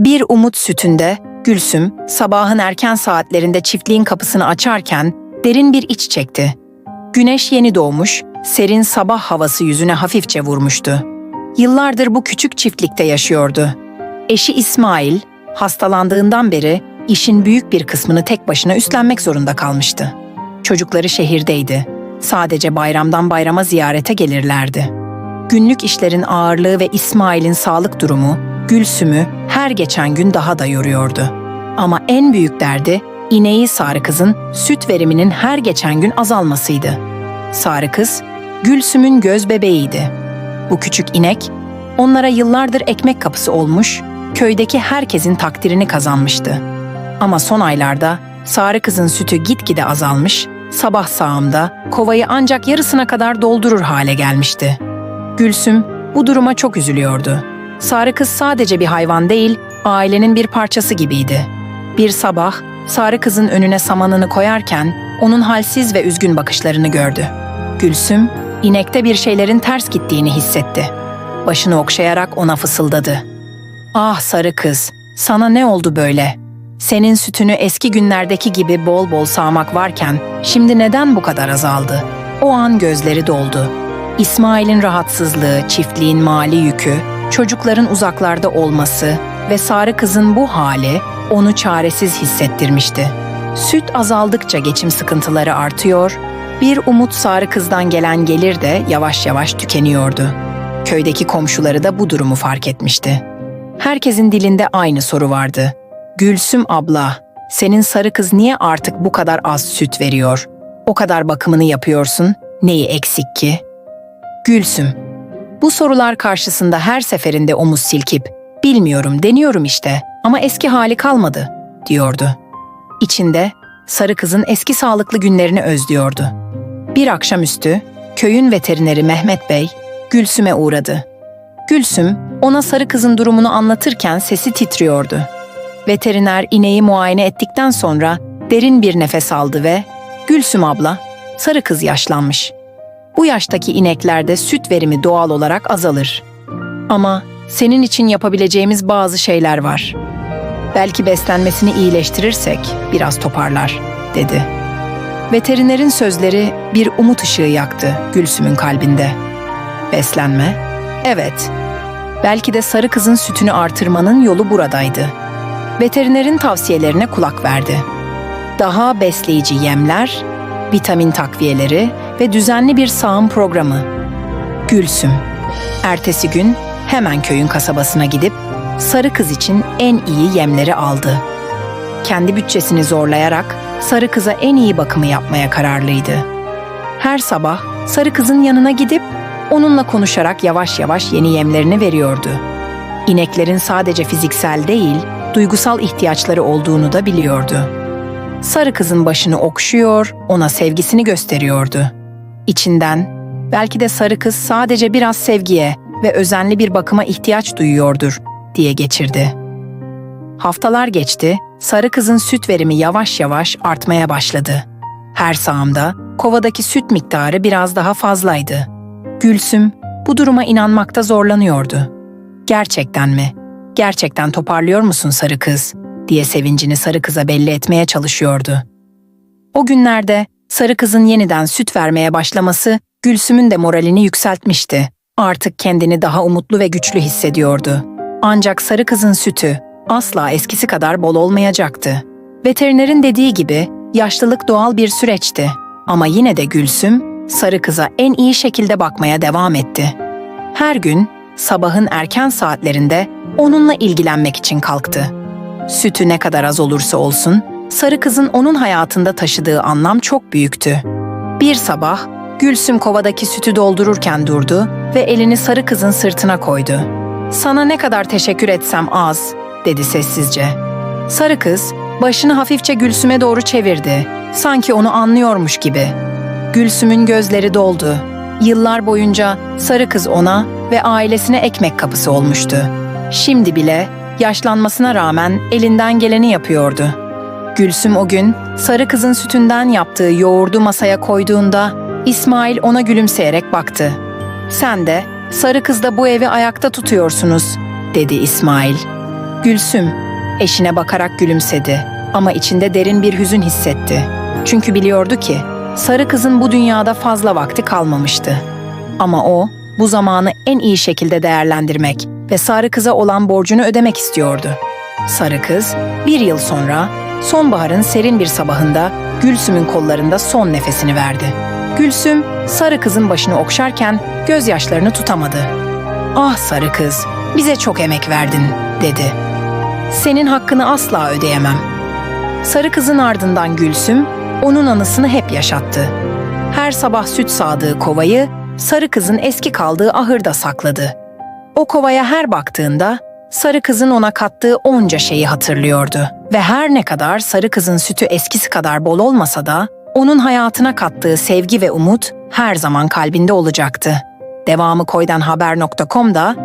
Bir umut sütünde Gülsüm sabahın erken saatlerinde çiftliğin kapısını açarken derin bir iç çekti. Güneş yeni doğmuş, serin sabah havası yüzüne hafifçe vurmuştu. Yıllardır bu küçük çiftlikte yaşıyordu. Eşi İsmail, hastalandığından beri işin büyük bir kısmını tek başına üstlenmek zorunda kalmıştı. Çocukları şehirdeydi. Sadece bayramdan bayrama ziyarete gelirlerdi. Günlük işlerin ağırlığı ve İsmail'in sağlık durumu Gülsüm'ü her geçen gün daha da yoruyordu. Ama en büyük derdi ineği Sarı Kız'ın süt veriminin her geçen gün azalmasıydı. Sarı Kız, Gülsüm'ün göz bebeğiydi. Bu küçük inek, onlara yıllardır ekmek kapısı olmuş, köydeki herkesin takdirini kazanmıştı. Ama son aylarda Sarı Kız'ın sütü gitgide azalmış, sabah sağımda kovayı ancak yarısına kadar doldurur hale gelmişti. Gülsüm bu duruma çok üzülüyordu. Sarı kız sadece bir hayvan değil, ailenin bir parçası gibiydi. Bir sabah Sarı kızın önüne samanını koyarken onun halsiz ve üzgün bakışlarını gördü. Gülsüm, inekte bir şeylerin ters gittiğini hissetti. Başını okşayarak ona fısıldadı. Ah sarı kız, sana ne oldu böyle? Senin sütünü eski günlerdeki gibi bol bol sağmak varken şimdi neden bu kadar azaldı? O an gözleri doldu. İsmail'in rahatsızlığı, çiftliğin mali yükü, çocukların uzaklarda olması ve Sarı kızın bu hali onu çaresiz hissettirmişti. Süt azaldıkça geçim sıkıntıları artıyor, bir umut Sarı kızdan gelen gelir de yavaş yavaş tükeniyordu. Köydeki komşuları da bu durumu fark etmişti. Herkesin dilinde aynı soru vardı. Gülsüm abla, senin sarı kız niye artık bu kadar az süt veriyor? O kadar bakımını yapıyorsun, neyi eksik ki?'' Gülsüm. Bu sorular karşısında her seferinde omuz silkip, bilmiyorum deniyorum işte ama eski hali kalmadı, diyordu. İçinde sarı kızın eski sağlıklı günlerini özlüyordu. Bir akşamüstü köyün veterineri Mehmet Bey Gülsüm'e uğradı. Gülsüm ona sarı kızın durumunu anlatırken sesi titriyordu. Veteriner ineği muayene ettikten sonra derin bir nefes aldı ve "Gülsüm abla, sarı kız yaşlanmış. Bu yaştaki ineklerde süt verimi doğal olarak azalır. Ama senin için yapabileceğimiz bazı şeyler var. Belki beslenmesini iyileştirirsek biraz toparlar, dedi. Veterinerin sözleri bir umut ışığı yaktı Gülsüm'ün kalbinde. Beslenme? Evet. Belki de sarı kızın sütünü artırmanın yolu buradaydı. Veterinerin tavsiyelerine kulak verdi. Daha besleyici yemler, vitamin takviyeleri ve düzenli bir sağım programı. Gülsüm. Ertesi gün hemen köyün kasabasına gidip sarı kız için en iyi yemleri aldı. Kendi bütçesini zorlayarak sarı kıza en iyi bakımı yapmaya kararlıydı. Her sabah sarı kızın yanına gidip onunla konuşarak yavaş yavaş yeni yemlerini veriyordu. İneklerin sadece fiziksel değil, duygusal ihtiyaçları olduğunu da biliyordu. Sarı kızın başını okşuyor, ona sevgisini gösteriyordu. İçinden, belki de sarı kız sadece biraz sevgiye ve özenli bir bakıma ihtiyaç duyuyordur diye geçirdi. Haftalar geçti, sarı kızın süt verimi yavaş yavaş artmaya başladı. Her sağımda kovadaki süt miktarı biraz daha fazlaydı. Gülsüm bu duruma inanmakta zorlanıyordu. Gerçekten mi? Gerçekten toparlıyor musun sarı kız? Diye sevincini sarı kıza belli etmeye çalışıyordu. O günlerde sarı kızın yeniden süt vermeye başlaması Gülsüm'ün de moralini yükseltmişti. Artık kendini daha umutlu ve güçlü hissediyordu. Ancak sarı kızın sütü asla eskisi kadar bol olmayacaktı. Veterinerin dediği gibi yaşlılık doğal bir süreçti. Ama yine de Gülsüm sarı kıza en iyi şekilde bakmaya devam etti. Her gün sabahın erken saatlerinde onunla ilgilenmek için kalktı. Sütü ne kadar az olursa olsun, sarı kızın onun hayatında taşıdığı anlam çok büyüktü. Bir sabah Gülsüm kovadaki sütü doldururken durdu ve elini sarı kızın sırtına koydu. "Sana ne kadar teşekkür etsem az." dedi sessizce. Sarı kız başını hafifçe Gülsüm'e doğru çevirdi. Sanki onu anlıyormuş gibi. Gülsüm'ün gözleri doldu. Yıllar boyunca sarı kız ona ve ailesine ekmek kapısı olmuştu. Şimdi bile yaşlanmasına rağmen elinden geleni yapıyordu. Gülsüm o gün sarı kızın sütünden yaptığı yoğurdu masaya koyduğunda İsmail ona gülümseyerek baktı. Sen de sarı kızda bu evi ayakta tutuyorsunuz, dedi İsmail. Gülsüm, eşine bakarak gülümsedi ama içinde derin bir hüzün hissetti. Çünkü biliyordu ki sarı kızın bu dünyada fazla vakti kalmamıştı. Ama o bu zamanı en iyi şekilde değerlendirmek ve sarı kıza olan borcunu ödemek istiyordu. Sarı kız bir yıl sonra sonbaharın serin bir sabahında Gülsüm'ün kollarında son nefesini verdi. Gülsüm sarı kızın başını okşarken gözyaşlarını tutamadı. Ah sarı kız, bize çok emek verdin, dedi. Senin hakkını asla ödeyemem. Sarı kızın ardından Gülsüm, onun anısını hep yaşattı. Her sabah süt sağdığı kovayı, sarı kızın eski kaldığı ahırda sakladı. O kovaya her baktığında, sarı kızın ona kattığı onca şeyi hatırlıyordu. Ve her ne kadar sarı kızın sütü eskisi kadar bol olmasa da, onun hayatına kattığı sevgi ve umut her zaman kalbinde olacaktı. Devamı koydanhaber.com'da